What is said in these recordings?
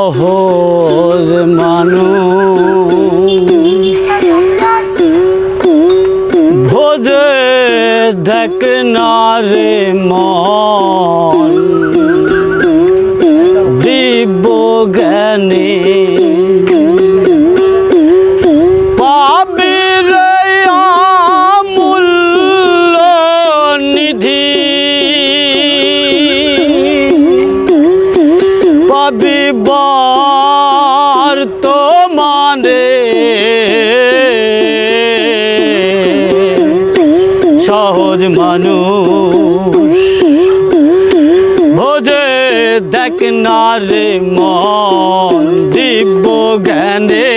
সহজ মানুষ। ভোজে দেখ না রে মন। বার তোমারে সহজ মানুষ। ভোজে দেখ না মন দিব্য জ্ঞানে।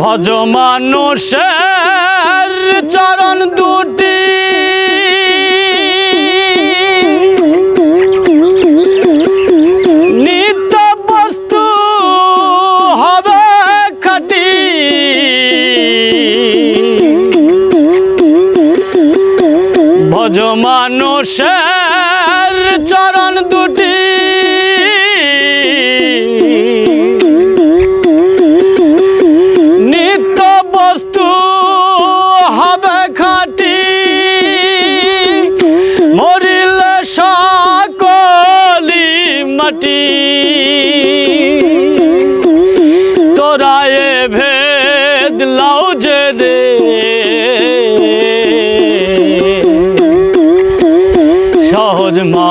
ভজ মানুষের Moshe.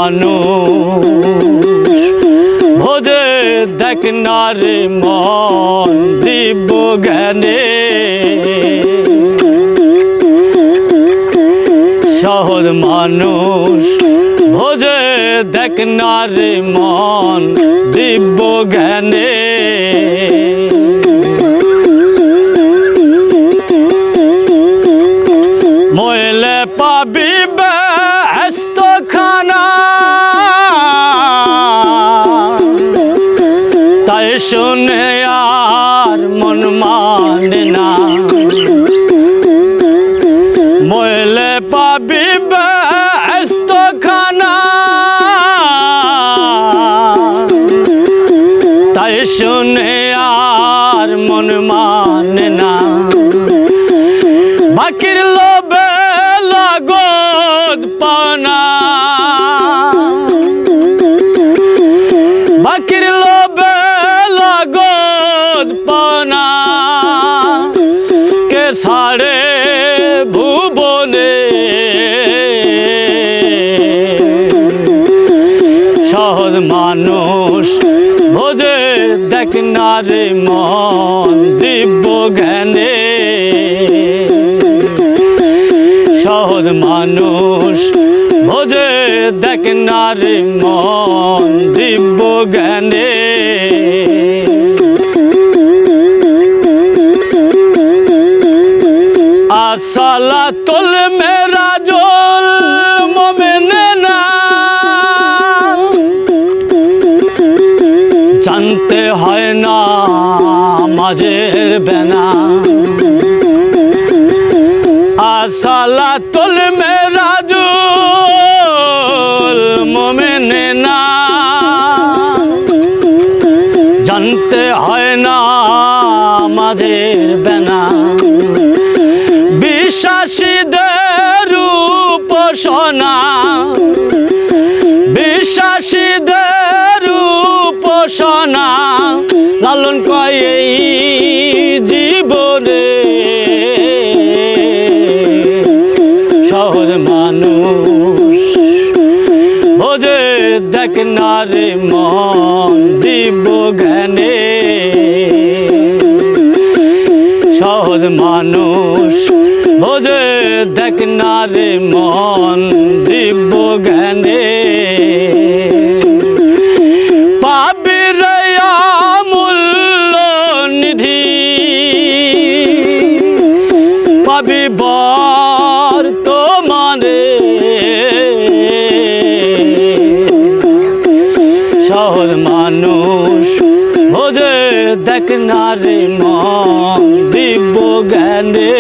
মানুষ ভোজে দেখ না মন দিব জ্ঞানে। শহর মানুষ ভোজে দেখ না মন দিব্য জ্ঞানে। শুনে আর মন মানে না। বাকির লোবে লাগত পানা। বাকির লোবে লাগত পানা। কে সাড়ে ভুবনে মানুষ। ভোজে দেখ না রে মন, দিব্য জ্ঞানে। সহজ মানুষ, ভোজে দেখ না রে মন, দিব্য জ্ঞানে। আসলা তোল মেরা জানতে হয় না মাঝের বেনা। আসালা তোল মেরা জল মমেনে না। জানতে হয় না মাঝের বেনা। বিশ্বাসীদের উপাসনা। বিশ্বাসীদের উপাসনা লালন কয় জীবনে। সহজ মানুষ বোঝে দেখ না রে মন দিব্য জ্ঞানে। সহজ মানুষ বোঝে দেখ না রে মন দিব্য জ্ঞানে। মানুষ ভোজে দেখ না রে মন দিব্য জ্ঞানে